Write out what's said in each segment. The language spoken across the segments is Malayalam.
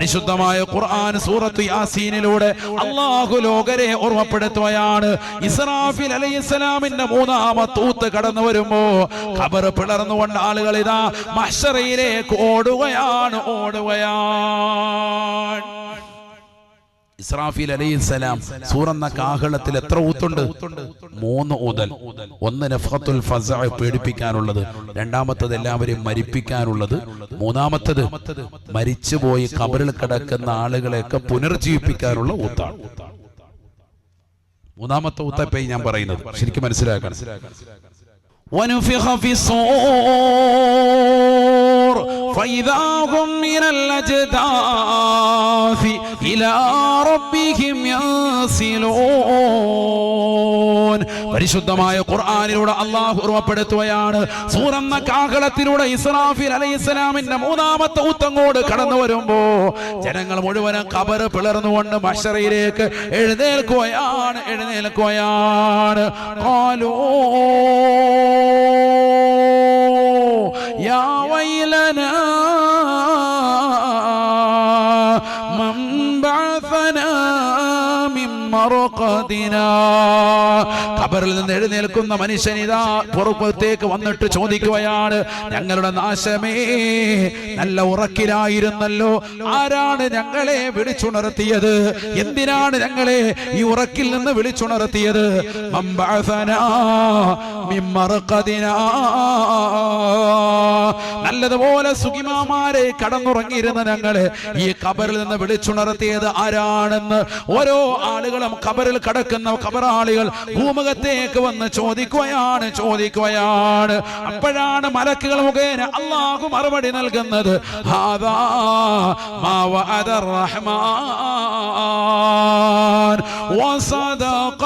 പരിശുദ്ധമായ ഖുർആൻ സൂറത്ത് യാസീനിലൂടെ അള്ളാഹു ലോകരെ ഓർമ്മപ്പെടുത്തുകയാണ്. ഇസ്രാഫിൽ അലൈഹിസ്സലാമിന്റെ മൂന്നാമത്തെ ഊത്ത് കടന്നു വരുമ്പോ ഖബർ പിളർന്നുകൊണ്ട് ആളുകൾ ഇതാ മഷറയിലേക്ക് ഓടുകയാണ് ഓടുകയാണ്. ഇസ്രാഫീൽ അലൈഹിസ്സലാം സൂറന്ന കാഹളത്തിൽ എത്ര ഊത്തുണ്ട് മൂന്ന് ഊതൽ ഒന്ന് നഫത്തുൽ ഫസ പേടിപ്പിക്കാനുള്ളത് രണ്ടാമത്തത് എല്ലാവരെയും മരിപ്പിക്കാനുള്ളത് മൂന്നാമത്തത് മരിച്ചുപോയി കബറിൽ കിടക്കുന്ന ആളുകളെയൊക്കെ പുനർജീവിപ്പിക്കാനുള്ള ഊത്താണ് മൂന്നാമത്തെ ഊത്തപ്പേ ഞാൻ പറയുന്നത് ശരിക്കും മനസ്സിലാക്കണം ونفخ في الصور فإذا هم من الأجداث إلى ربهم ينسلون പരിശുദ്ധമായ ഖുർആനിലൂടെ അള്ളാഹു ഓർമ്മപ്പെടുത്തുകയാണ് സൂറന്ന കാഹളത്തിലൂടെ ഇസ്രാഫിൽ അലൈഹിസ്സലാമിന്റെ മൂന്നാമത്തെ ഊത്തങ്ങോട് കടന്നു വരുമ്പോ ജനങ്ങൾ മുഴുവനും കബറ് പിളർന്നുകൊണ്ട് മഷറയിലേക്ക് എഴുന്നേൽക്കുകയാണ് എഴുന്നേൽക്കുകയാണ് കാലോ يا ويلنا ഖബറിൽ നിന്ന് എഴുന്നേൽക്കുന്ന മനുഷ്യൻ ഇതാ വന്നിട്ട് ചോദിക്കുകയാണ് ഞങ്ങളുടെ നാശമേ നല്ല ഉറക്കിലായിരുന്നല്ലോ. ആരാണ് ഞങ്ങളെ വിളിച്ചുണർത്തിയത്? എന്തിനാണ് ഞങ്ങളെ ഈ ഉറക്കിൽ നിന്ന് വിളിച്ചുണർത്തിയത്? മമ്പഅസനാ മിൻ മർഖദിനാ. നല്ലതുപോലെ സുഖിമാമാരെ കടന്നുറങ്ങിയിരുന്ന ഞങ്ങള് ഈ കബറിൽ നിന്ന് വിളിച്ചുണർത്തിയത് ആരാണെന്ന് ഓരോ ആളുകളും കബറിൽ കടക്കുന്ന കബറാളികൾ ഭൂമുഖത്തേക്ക് വന്ന് ചോദിക്കുകയാണ് ചോദിക്കുകയാണ് അപ്പോഴാണ് മലക്കുകൾ മുഖേന അള്ളാഹു മറുപടി നൽകുന്നത് ഹാദാ മാ വഅദ الرحمن وصدق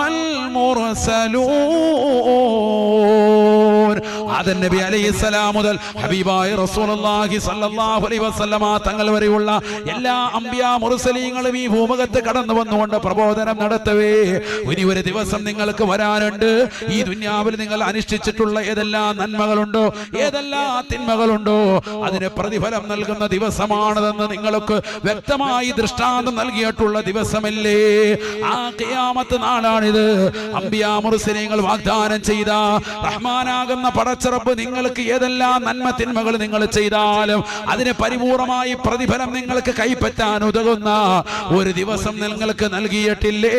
المرسلون ആദൻ നബി അലൈഹി സ്വലാം മുതൽ ഹബീബായ റസൂലുള്ളാഹി സ്വല്ലല്ലാഹു അലൈഹി വസല്ലമ തങ്ങൾ വരെയുള്ള എല്ലാ അമ്പിയാ മുർസലീങ്ങളും ഈ ഭൂമുഖത്ത് കടന്നു വന്നുകൊണ്ട് പ്രബോധനം നടത്തവേ. ഇനി ഒരു ദിവസം നിങ്ങൾക്ക് വരാനുണ്ട്. ഈ ദുന്യാവിൽ നിങ്ങൾ അനുഷ്ഠിച്ചിട്ടുള്ള ഏതെല്ലാം നന്മകളുണ്ടോ? ഏതെല്ലാം തിന്മകളുണ്ടോ? അതിന് പ്രതിഫലം നൽകുന്ന ദിവസമാണതെന്ന് നിങ്ങൾക്ക് വ്യക്തമായി ദൃഷ്ടാന്തം നൽകിയിട്ടുള്ള ദിവസമല്ലേ? ആ ഖിയാമത്ത് നാളാണിത്. അമ്പിയാ മുർസലീങ്ങൾ വാഗ്ദാനം ചെയ്ത റഹ്മാനാകുന്ന പടച്ചറപ്പ് നിങ്ങൾക്ക് ഏതെല്ലാം നന്മ തിന്മകൾ നിങ്ങൾ ചെയ്താലും അതിന് പരിപൂർണമായി പ്രതിഫലം നിങ്ങൾക്ക് കൈപ്പറ്റാൻ ഉതകുന്ന ഒരു ദിവസം നിങ്ങൾക്ക് നൽകിയിട്ടില്ലേ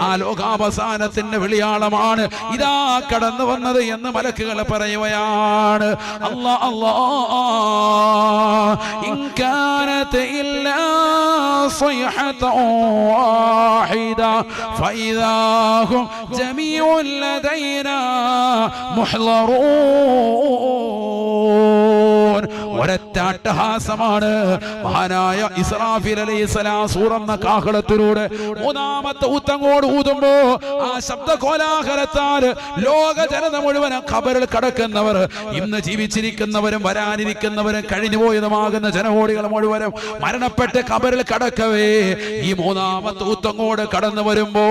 ആ ലോകാവസാനത്തിന്റെ വിളിയാളമാണ് ഇതാ കടന്നു വന്നത് എന്ന് മലക്കുകൾ പറയുകയാണ് അല്ലാ അല്ലാ ഇൻകാനത്ത് ഇല്ലാ صيحة واحدة فإذا هم جميع لدينا محضرون โอ้ ഒരൊറ്റ അട്ടഹാസമാണ് മഹാനായ ഇസ്രാഫിൽ അലൈഹിസ്സലാം സൂറന്ന കാഹളത്തിലൂടെ മൂന്നാമത്തെ ഊത്തങ്ങോട് ഊതുമ്പോ ആ ശബ്ദ കോലാഹലത്താൽ ലോക ജനത മുഴുവൻ ഖബറിൽ കടക്കുന്നവർ ഇന്ന് ജീവിച്ചിരിക്കുന്നവരും വരാനിരിക്കുന്നവരും കഴിഞ്ഞു പോയതുമാകുന്ന ജനകോടികൾ മുഴുവനും മരണപ്പെട്ട് ഖബറിൽ കടക്കവേ. ഈ മൂന്നാമത്തെ ഊത്തങ്ങോട് കടന്നു വരുമ്പോ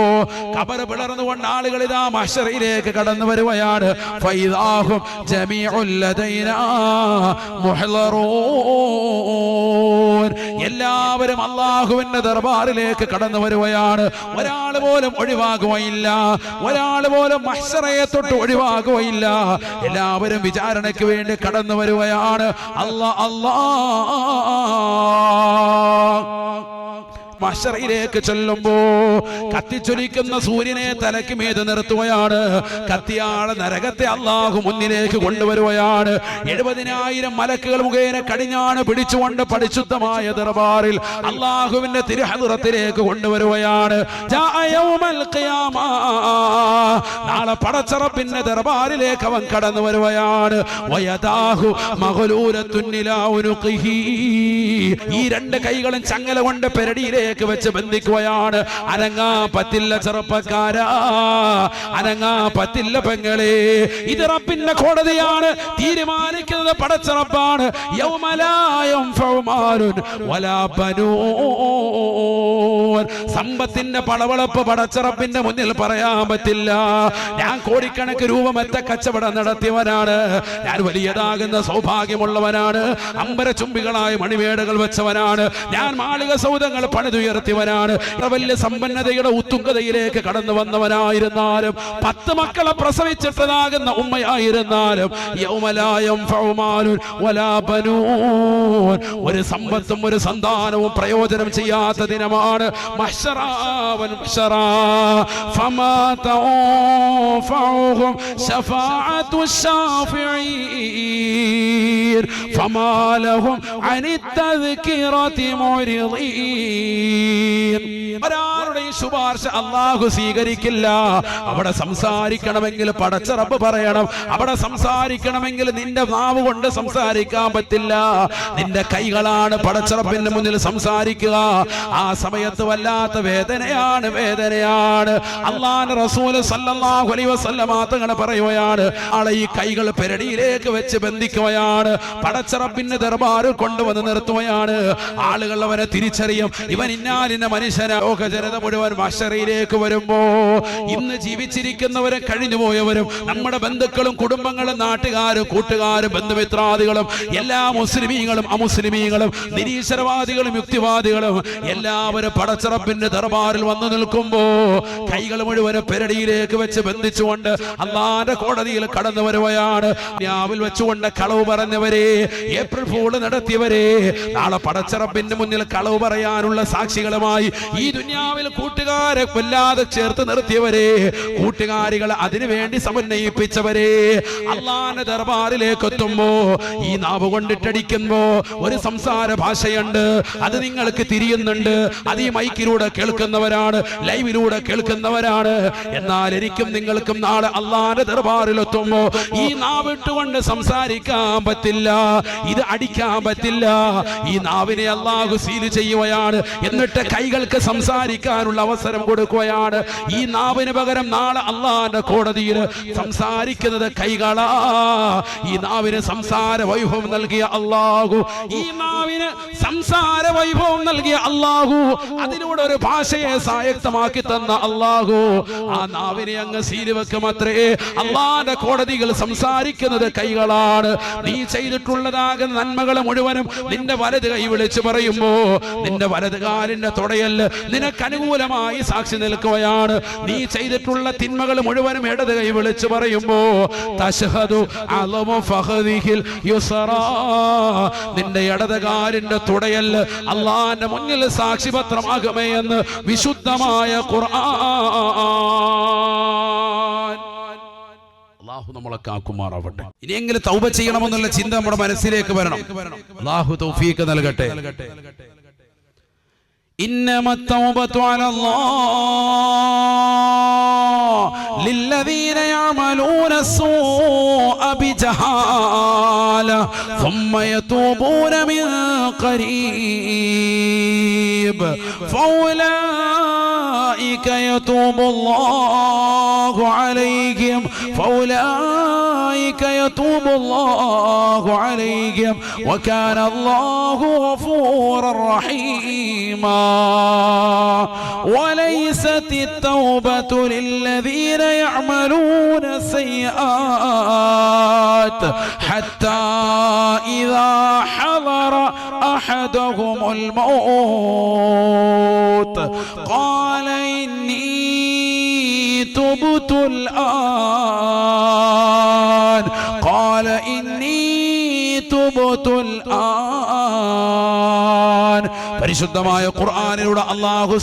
ഖബർ പിളർന്നുകൊണ്ട് ആളുകൾ ഇതാ മഷറയിലേക്ക് കടന്നു വരുകയാണ് ഫൈദാഹും ജമീഉൽ ലദൈനാ മുഹ്ളറൂൻ എല്ലാവരും അള്ളാഹുവിന്റെ ദർബാറിലേക്ക് കടന്നു വരുകയാണ്. ഒരാൾ പോലും ഒഴിവാകുകയില്ല. ഒരാൾ പോലും മഹ്ശറയെ തൊട്ട് ഒഴിവാകുകയില്ല. എല്ലാവരും വിചാരണയ്ക്ക് വേണ്ടി കടന്നു വരുകയാണ്. അല്ലാ അല്ലാ. മഷറയിലേക്ക് ചെല്ലുമ്പോ കത്തിച്ചൊലിക്കുന്ന സൂര്യനെ തലയ്ക്ക് മീത് നിർത്തുകയാണ് കത്തിയാളെ നരകത്തെ അള്ളാഹു മുന്നിലേക്ക് കൊണ്ടുവരുകയാണ് എഴുപതിനായിരം മലക്കുകൾ മുഖേന കടിഞ്ഞാണ് പിടിച്ചുകൊണ്ട് പരിശുദ്ധമായ ദർബാറിൽ അള്ളാഹുവിന്റെ തിരുഹദുറത്തിലേക്ക് കൊണ്ടുവരുകയാണ്. നാളെ പടച്ചറപ്പിന്റെ ദർബാറിലേക്ക് അവൻ കടന്നു വരുകയാണ്. ഈ രണ്ട് കൈകളും ചങ്ങല കൊണ്ട് പെരടിയിലേക്ക് വെച്ച് ബന്ധിക്കുകയാണ്. അനങ്ങാ പറ്റില്ല ചെറുപ്പക്കാരാ. അനങ്ങാ പറ്റില്ല പെങ്ങളെ. ഇത് റബ്ബിന്റെ കോടതിയാണ്. തീരുമാനിക്കുന്നത് പടച്ചറപ്പാണ് യൗമലായം സമ്പത്തിന്റെ പളവളപ്പ് പടച്ചറപ്പിന്റെ മുന്നിൽ പറയാൻ പറ്റില്ല. ഞാൻ കോടിക്കണക്ക് രൂപ മറ്റ കച്ചവടം നടത്തിയവനാണ്. ഞാൻ വലിയതാകുന്ന സൗഭാഗ്യമുള്ളവനാണ്. അമ്പര ചുംബികളായ മണിവേടകൾ വെച്ചവനാണ്. ഞാൻ മാളിക സൗധങ്ങൾ പണിതുയർത്തിയവനാണ് ഇത്ര വലിയ സമ്പന്നതയുടെ ഉത്തുംഗതയിലേക്ക് കടന്നു വന്നവനായിരുന്നാലും പത്ത് മക്കളെ പ്രസവിച്ചിട്ടതാകുന്ന ഉമ്മയായിരുന്നാലും യൗമലായം ഫൗമാലുൻ വലാ ബനൂൻ. ഒരു സമ്പത്തും ഒരു സന്താനവും പ്രയോജനം ചെയ്യാത്ത ദിനമാണ് മഹ്ശറാവൻ മഹ്ശറാ. ഫമാ തൻഫഉഹും ശഫാഅത്തു الشافعين فما لهم عن التذكرة معرضين ഒരാളുടെയും ശുപാർശ അള്ളാഹു സ്വീകരിക്കില്ല. അവിടെ സംസാരിക്കണമെങ്കിൽ പടച്ചറപ്പ് പറയണം. അവിടെ സംസാരിക്കണമെങ്കിൽ നിന്റെ നാവ് കൊണ്ട് സംസാരിക്കാൻ പറ്റില്ല. നിന്റെ കൈകളാണ് പടച്ചറപ്പിന്റെ മുന്നിൽ സംസാരിക്കുക. ആ സമയത്ത് വല്ലാത്ത വേദനയാണ് വേദനയാണ്. അള്ളാഹു റസൂൽ സല്ലല്ലാഹു അലൈഹി വസല്ലമ തങ്ങളെ പറയുകയാണ്. ആളെ ഈ കൈകൾ പെരടിയിലേക്ക് വെച്ച് ബന്ധിക്കുകയാണ്. പടച്ചറപ്പിന്റെ ദർബാറിൽ കൊണ്ടുവന്ന് നിർത്തുകയാണ്. ആളുകൾ അവനെ തിരിച്ചറിയും. ഇവൻ ഇന്നാലിന്റെ മനുഷ്യന ലോക ജനത മുഴുവൻ മഷറിയിലേക്ക് വരുമ്പോ ഇന്ന് ജീവിച്ചിരിക്കുന്നവരും കഴിഞ്ഞുപോയവരും നമ്മുടെ ബന്ധുക്കളും കുടുംബങ്ങളും നാട്ടുകാരും കൂട്ടുകാരും ബന്ധുമിത്രാദികളും എല്ലാ മുസ്ലിമീങ്ങളും അമുസ്ലിമീങ്ങളും നിരീശ്വരവാദികളും യുക്തിവാദികളും എല്ലാവരും പടച്ചിറപ്പിന്റെ ദർബാറിൽ വന്നു നിൽക്കുമ്പോ കൈകൾ മുഴുവനും പെരടിയിലേക്ക് വെച്ച് ബന്ധിച്ചുകൊണ്ട് അള്ളാന്റെ കോടതിയിൽ കടന്നു വരുവയാണ്. രാവിൽ വെച്ചുകൊണ്ട് കളവ് പറഞ്ഞവരെ ഏപ്രിൽ ഫൂൾ നടത്തിയവരെ നാളെ പടച്ചിറപ്പിന്റെ മുന്നിൽ കളവ് പറയാനുള്ള സാക്ഷികളുമായി ഈ ദുനിയാവിൽ കൂട്ടുകാരെ കൊല്ലാതെ ചേർത്ത് നിർത്തിയവരെ കൂട്ടുകാരികൾ അതിനുവേണ്ടി സമന്വയിപ്പിച്ചവരെ അള്ളാന്റെ ദർബാറിലേക്ക് എത്തുമ്പോ ഈ നാവ് കൊണ്ടിട്ടടിക്കുമ്പോ ഒരു സംസാര ഭാഷയുണ്ട്. അത് നിങ്ങൾക്ക് തിരിയുന്നുണ്ട്. അത് ഈ മൈക്കിലൂടെ കേൾക്കുന്നവരാണ് ലൈവിലൂടെ കേൾക്കുന്നവരാണ്. എന്നാൽ എനിക്കും നിങ്ങൾക്കും നാളെ അള്ളാന്റെ ദർബാറിൽ എത്തുമ്പോ ഈ നാവിട്ടുകൊണ്ട് സംസാരിക്കാൻ പറ്റില്ല ഇത് അടിക്കാൻ പറ്റില്ല. ഈ നാവിനെ അള്ളാഹു സീൽ ചെയ്യുകയാണ്. എന്നിട്ട് കൈകൾക്ക് സംസാരിക്കാനുള്ള അവസരം കൊടുക്കുകയാണ്. ഈ നാവിന് പകരം നാളെ അള്ളാന്റെ കോടതിയിൽ സംസാരിക്കുന്നത് കൈകളാ. ഈ നാവിന് സംസാര വൈഭവം നൽകിയ അള്ളാഹു. ഈ നാവിന് സംസാര വൈഭവം നൽകിയ അള്ളാഹു. അതിലൂടെ ഒരു ഭാഷയെ സായക്തമാക്കി തന്ന അള്ളാഹു. ആ നാവിനെ അങ്ങ് സീൽ അത്രേ. അള്ളാന്റെ കോടതികൾ സംസാരിക്കുന്നത് കൈകളാണ്. നീ ചെയ്തിട്ടുള്ളതാകുന്ന നന്മകൾ മുഴുവനും നിന്റെ വലത് കൈ വിളിച്ചു പറയുമ്പോ നിന്റെ വലത് കാലിന്റെ തുടയൽ നിനക്ക് അനുകൂലമായി സാക്ഷി നിൽക്കുകയാണ്. നീ ചെയ്തിട്ടുള്ള തിന്മകൾ മുഴുവനും ഇടത് കൈ വിളിച്ചു പറയുമ്പോ. നിന്റെ ഇടതുകാലിന്റെ തുടയൽ അള്ളാന്റെ മുന്നിൽ സാക്ഷിപത്രമാകുമേ എന്ന് വിശുദ്ധമായ ഖുർആൻ. നമ്മളെ കാക്കുമാറാവട്ടെ. ഇനിയെങ്കിലും തൗബ ചെയ്യണമെന്നുള്ള ചിന്ത നമ്മുടെ മനസ്സിലേക്ക് വരണം. അള്ളാഹു തൗഫീക്ക് നൽകട്ടെ. إنما التوبة على الله للذين يعملون السوء بجهالة ثم يتوبون من قريب فأولئك يتوب الله عليهم فأولئك يتوب الله عليهم وكان الله غفورا رحيما. وليست التوبة للذين يعملون السيئات حتى إذا حضر أحدهم الموت. قال إني تبت الآن قال إني تبت الآن പരിശുദ്ധമായ ഖുർആാനിലൂടെ അള്ളാഹു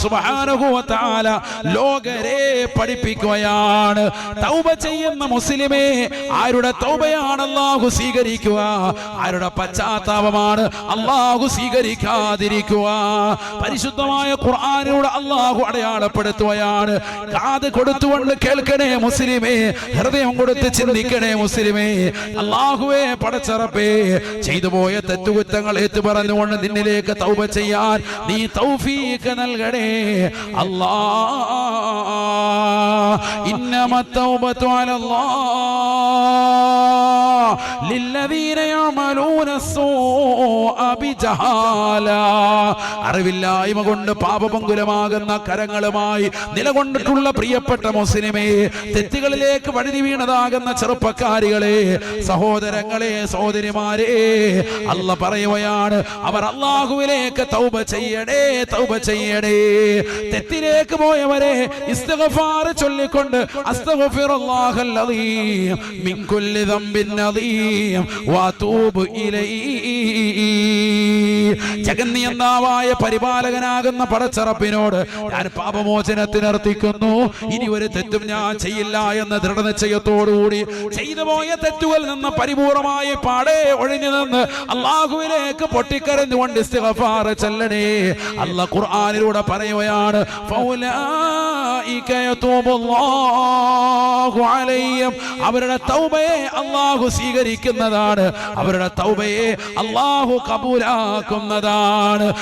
തആല ലോകരെ പഠിപ്പിക്കുകയാണ്. തൗബ ചെയ്യുന്ന മുസ്ലിമേ ആരുടെ തൗബയാണ് അള്ളാഹു സ്വീകരിക്കുക? ആരുടെ പശ്ചാത്താപമാണ് അള്ളാഹു സ്വീകരിക്കാതിരിക്കുക? പരിശുദ്ധമായ ഖുർആാനിലൂടെ അള്ളാഹു അടയാളപ്പെടുത്തുകയാണ്. കാത് കൊടുത്തുകൊണ്ട് കേൾക്കണേ മുസ്ലിമേ ഹൃദയം കൊടുത്ത് ചിന്തിക്കണേ മുസ്ലിമേ അള്ളാഹുവേ പടച്ചറപ്പേ ചെയ്തു പോയ തെറ്റുകുറ്റങ്ങൾ ഏറ്റു പറഞ്ഞുകൊണ്ട് നിന്നിലേക്ക് തൗബ ചെയ്യാൻ ചെയ്യാൻ നീ തൗഫീഖ് നൽകണേ അല്ലാ ഇന്നമ التوبة على الله للذين يعملون السوء بجهالة അറിവില്ലായ്മ കൊണ്ട് പാപപങ്കുലമാകുന്ന കരങ്ങളുമായി നിലകൊണ്ടിട്ടുള്ള പ്രിയപ്പെട്ട മുസ്ലിമേ തെറ്റുകളിലേക്ക് വഴുതി വീണതാകുന്ന ചെറുപ്പക്കാരികളെ സഹോദരങ്ങളെ സഹോദരിമാരെ അല്ല പറയുകയാണ് അവർ അള്ളാഹുവിലേക്ക് തൗബ ചെയ്യണേ തൗബ ചെയ്യണേ. തെറ്റിലേക്ക് പോയവരെ ഇസ്തിഗ്ഫാർ ചൊല്ലിക്കൊണ്ട് അസ്തഗ്ഫിറുല്ലാഹൽ അദീം മിൻ കുല്ലി ദംബിൻ അദീം വതൂബ് ഇലൈഹി ജഗന്നിയന്താവായ പരിപാലകനാകുന്ന പടച്ചറപ്പിനോട് ഞാൻ പാപമോചനത്തിനർത്ഥിക്കുന്നു ഇനി ഒരു തെറ്റും ഞാൻ ചെയ്യില്ല എന്ന ദൃഢനിശ്ചയത്തോടുകൂടി ചെയ്തു പോയ തെറ്റുകളിൽ നിന്ന് പരിപൂർണമായി പാടെ ഒഴിഞ്ഞു നിന്ന് അള്ളാഹുവിലേക്ക് പൊട്ടിക്കരഞ്ഞുകൊണ്ട് ചെല്ലണേ. അല്ല ഖുർആനിലൂടെ പറയുകയാണ് അലൈഹിം അവരുടെ തൗബയെ അല്ലാഹു സ്വീകരിക്കുന്നതാണ്. അവരുടെ തൗബയെ അല്ലാഹു കബൂലാക്കുന്നതാണ്.